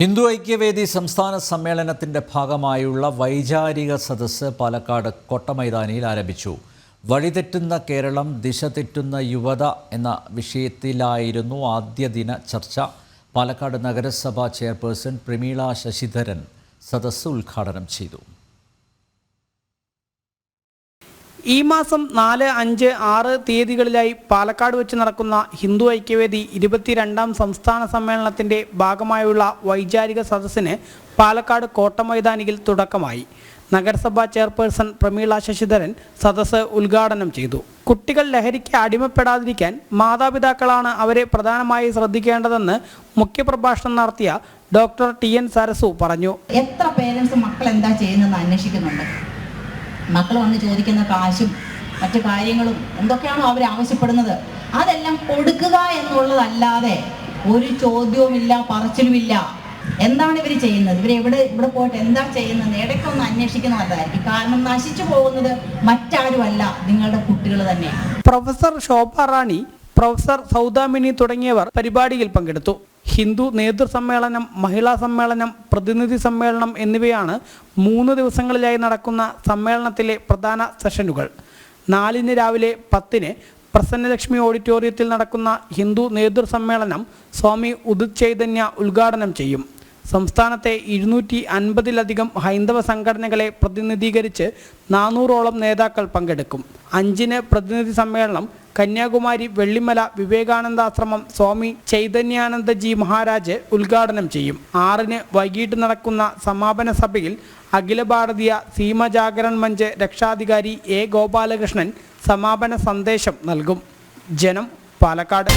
ഹിന്ദു ഐക്യവേദി സംസ്ഥാന സമ്മേളനത്തിന്റെ ഭാഗമായുള്ള വൈചാരിക സദസ്സ് പാലക്കാട് കൊട്ടമൈതാനിയിൽ ആരംഭിച്ചു. വഴിതെറ്റുന്ന കേരളം ദിശ തെറ്റുന്ന യുവത എന്ന വിഷയത്തിലായിരുന്നു ആദ്യ ദിന ചർച്ച. പാലക്കാട് നഗരസഭാ ചെയർപേഴ്സൺ പ്രമീള ശശിധരൻ സദസ്സ് ഉദ്ഘാടനം ചെയ്തു. ഈ മാസം നാല് അഞ്ച് ആറ് തീയതികളിലായി പാലക്കാട് വെച്ച് നടക്കുന്ന ഹിന്ദു ഐക്യവേദി ഇരുപത്തിരണ്ടാം സംസ്ഥാന സമ്മേളനത്തിന്റെ ഭാഗമായുള്ള വൈചാരിക സദസ്സിന് പാലക്കാട് കോട്ടമൈതാനിയിൽ തുടക്കമായി. നഗരസഭാ ചെയർപേഴ്സൺ പ്രമീള ശശിധരൻ സദസ്സ് ഉദ്ഘാടനം ചെയ്തു. കുട്ടികൾ ലഹരിക്ക് അടിമപ്പെടാതിരിക്കാൻ മാതാപിതാക്കളാണ് അവരെ പ്രധാനമായി ശ്രദ്ധിക്കേണ്ടതെന്ന് മുഖ്യപ്രഭാഷണം നടത്തിയ ഡോക്ടർ ടി എൻ സരസു പറഞ്ഞു. എത്ര പേരൻസ് മക്കൾ എന്താ ചെയ്യുന്നത് അന്വേഷിക്കുന്നുണ്ട്? മക്കൾ വന്ന് ചോദിക്കുന്ന കാശും മറ്റു കാര്യങ്ങളും എന്തൊക്കെയാണോ അവർ ആവശ്യപ്പെടുന്നത്? അതെല്ലാം കൊടുക്കുക എന്നുള്ളതല്ലാതെ ഒരു ചോദ്യവുമില്ല പറച്ചിലുമില്ല. എന്താണ് ഇവർ ചെയ്യുന്നത്? ഇവർ എവിടെ ഇവിടെ പോയിട്ട് എന്താ ചെയ്യുന്നത് ഇടയ്ക്ക് ഒന്ന് അന്വേഷിക്കുന്നത് നല്ലതായിരിക്കും. കാരണം നശിച്ചു പോകുന്നത് മറ്റാരുമല്ല നിങ്ങളുടെ കുട്ടികൾ തന്നെയാണ്. പ്രൊഫസർ ശോഭ റാണി പ്രൊഫസർ സൗദാമിനി തുടങ്ങിയവർ പരിപാടിയിൽ പങ്കെടുത്തു. ഹിന്ദു നേതൃസമ്മേളനം മഹിളാ സമ്മേളനം പ്രതിനിധി സമ്മേളനം എന്നിവയാണ് മൂന്ന് ദിവസങ്ങളിലായി നടക്കുന്ന സമ്മേളനത്തിലെ പ്രധാന സെഷനുകൾ. നാലിന് രാവിലെ പത്തിന് പ്രസന്നലക്ഷ്മി ഓഡിറ്റോറിയത്തിൽ നടക്കുന്ന ഹിന്ദു നേതൃസമ്മേളനം സ്വാമി ഉദിത് ചൈതന്യ ഉദ്ഘാടനം ചെയ്യും. സംസ്ഥാനത്തെ ഇരുന്നൂറ്റി അൻപതിലധികം ഹൈന്ദവ സംഘടനകളെ പ്രതിനിധീകരിച്ച് നാനൂറോളം നേതാക്കൾ പങ്കെടുക്കും. അഞ്ചിന് പ്രതിനിധി സമ്മേളനം കന്യാകുമാരി വെള്ളിമല വിവേകാനന്ദാശ്രമം സ്വാമി ചൈതന്യാനന്ദജി മഹാരാജ് ഉദ്ഘാടനം ചെയ്യും. ആറിന് വൈകിട്ട് നടക്കുന്ന സമാപന സഭയിൽ അഖില ഭാരതീയ സീമജാഗരൺ മഞ്ച് രക്ഷാധികാരി എ ഗോപാലകൃഷ്ണൻ സമാപന സന്ദേശം നൽകും. ജനം പാലക്കാട്.